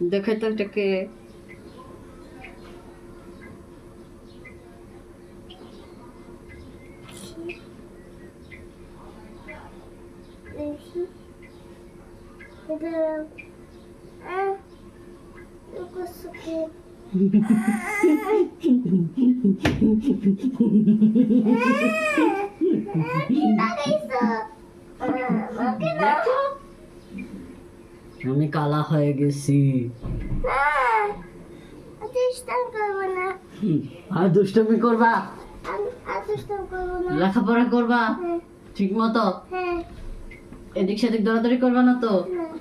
দেখে তো এটাকে দেখি এটা আহ লুকোচুরি আমি কালা হয়ে গেছি দুষ্টাম করব না। হুম, আর দুষ্টমি করবা? আমি আর দুষ্টাম করব লেখাপড়া করবা? হ্যাঁ। ঠিক মতো হ্যাঁ। এদিক সেদিক দৌড়াদৌড়ি করবা না তো? হ্যাঁ।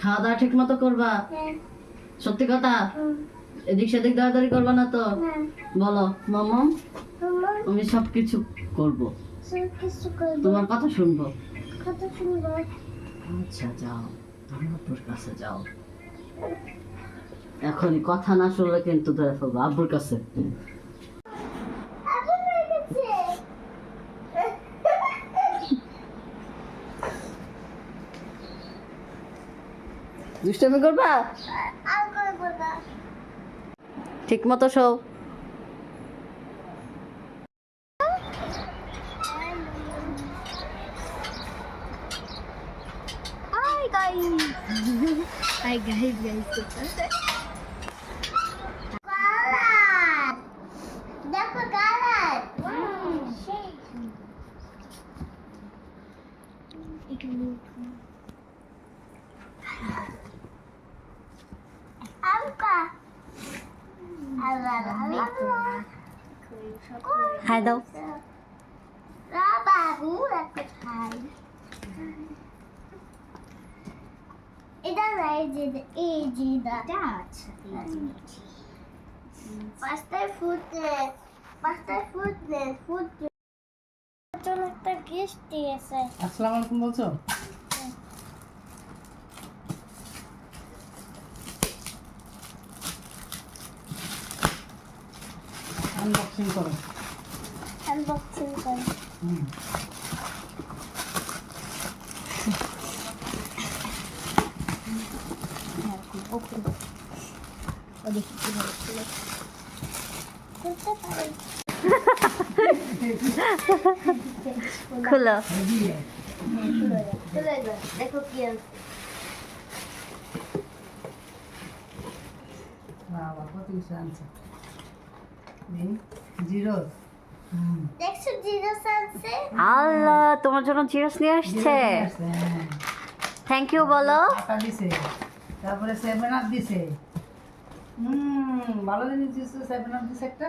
খাওয়া দাওয়া ঠিক মতো করবা? হ্যাঁ। সত্যি কথা? এদিক সেদিক দৌড়াদৌড়ি করবা না তো? হ্যাঁ। বলো মামম আমি সব কিছু করব। তোমার কথা শুনব। কত সুন্দর আচ্ছা যাও। আব্বুর কাছে যাও। এখনই কথা না শুনলে কিন্তু ধরে ফেলব আব্বুর কাছে। দুষ্টমি করবা? ঠিক মতো show Hi guys, guys. Color. That's a color. Wow. Hello. Hello. Hello. Hello. Hello. cục hài. কোথায় এটা না এই যে এই যে এটা আছে পাঁচটায় ফুটে পাঁচটায় ফুটে ফুটে নতুন একটা গেস্ট দিয়েছে আসসালামু আলাইকুম বলছো? আনবক্সিং করো। আনবক্সিং করে। খুলতে খুলো। দেখো কি আনছে? আল্লাহ তোমার জন্য জিরোস নিয়ে আসছে। থ্যাংক ইউ বলো। দিছে তারপরে সেভেন আপ দিছে। হুম ভালো জিনিস দিছে সেভেন আপ দিছে একটা।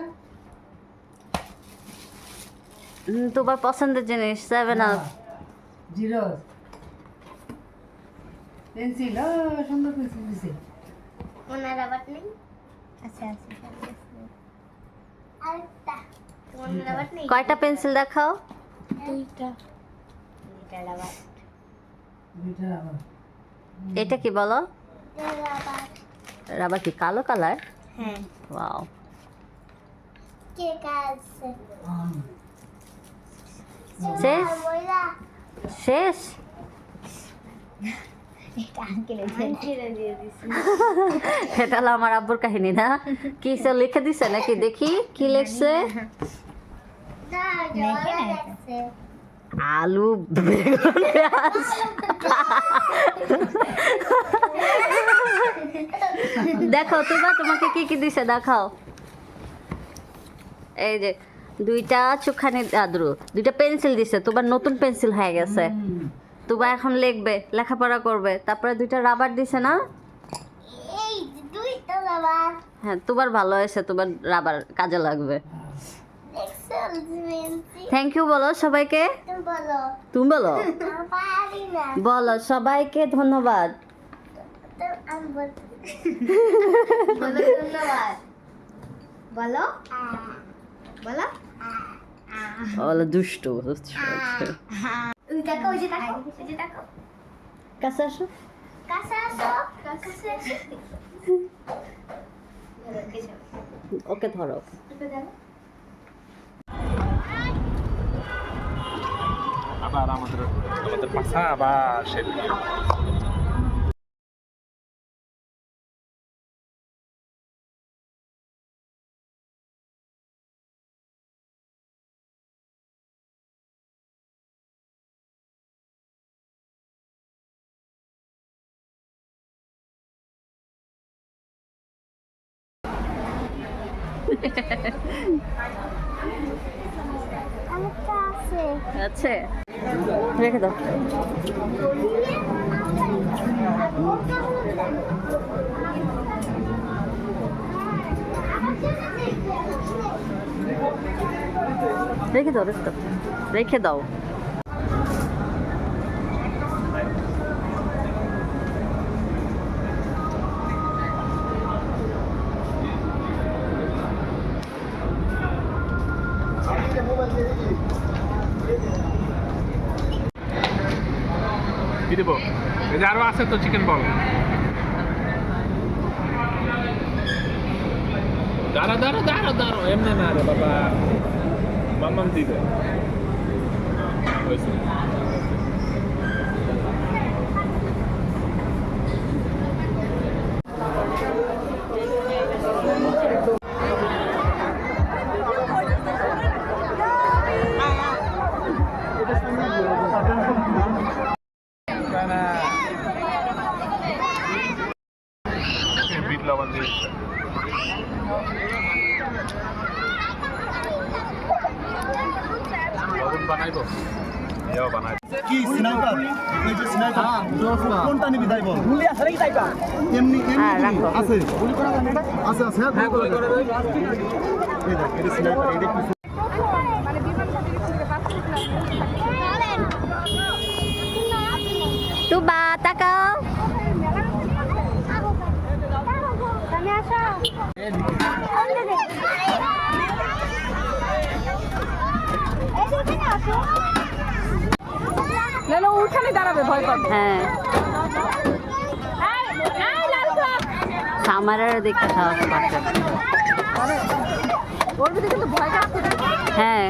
তোমার পছন্দের জিনিস সেভেন আপ জিরো। পেন্সিল সুন্দর পেন্সিল দিছে। ওনার আবার নেই? আচ্ছা আচ্ছা আবার নেই? কয়টা পেন্সিল দেখাও? দুইটা। দুইটা আবার। দুইটা আবার। এটা কি বলো? রাবার। কি কালো কালার? হ্যাঁ। ওয়াও কে হুম। শেষ শেষ এটা হলো আমার আব্বুর কাহিনী না? কি সে লিখে দিছে নাকি? দেখি কি লিখছে? আলু বেগুন পেঁয়াজ। দেখো তুবা তোমাকে কি কি দিছে? দেখাও। এই যে দুইটা চুখানি আদ্রু দুইটা পেন্সিল দিছে তোমার নতুন পেন্সিল হয়ে গেছে। তুবা এখন লিখবে লেখাপড়া করবে তারপরে দুইটা রাবার দিছে না? এই দুইটা আবার হ্যাঁ তোমার ভালো হয়েছে তোমার রাবার কাজে লাগবে। থ্যাংক ইউ বলো সবাইকে। তুমি বলো। বলো? সবাইকে ধন্যবাদ। বলো? বলো? বলো দুষ্টু ওই দেখো ওই যে দেখো ওই যে দেখো কাছে আসো কাছে আসো কাছে আসো ওকে ধরো আবার আমাদের আমাদের পাশা আবার সে 그렇지. 이렇게 넣어. 이렇게 넣었어. 이렇게 넣어. কি দেবো? এই যে আছে তো চিকেন বল দাঁড়া দাঁড়া দাঁড়া, দাঁড়ো। এমনি না রে বাবা। মাম্মাম দিবে। হয়েছে। বানাইবো? এও বানাই কি স্নাইপার? ওই যে স্নাইপার। কোনটা নিবি তাই বল? এমনি এমনি হ্যাঁ, গুলি রাখো। আছে। আছে আছে হ্যাঁ গুলি করে এই দেখ এটা স্নাইপার এটা কি আসো এদিকে আসো লেলো উঠানে দাঁড়াবে ভয় পাবে। হ্যাঁ। সামারের দেখতে সাহস পাচ্ছে ওর ভিতরে কিন্তু ভয় কাজ করে হ্যাঁ।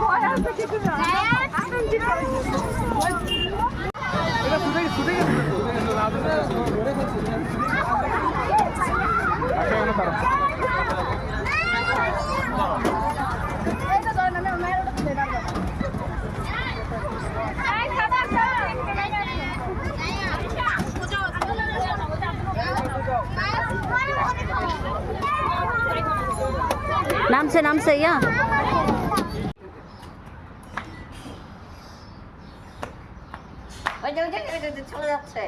ভয় আছে কিছু না। ওই যে ওই যে, চলে যাচ্ছে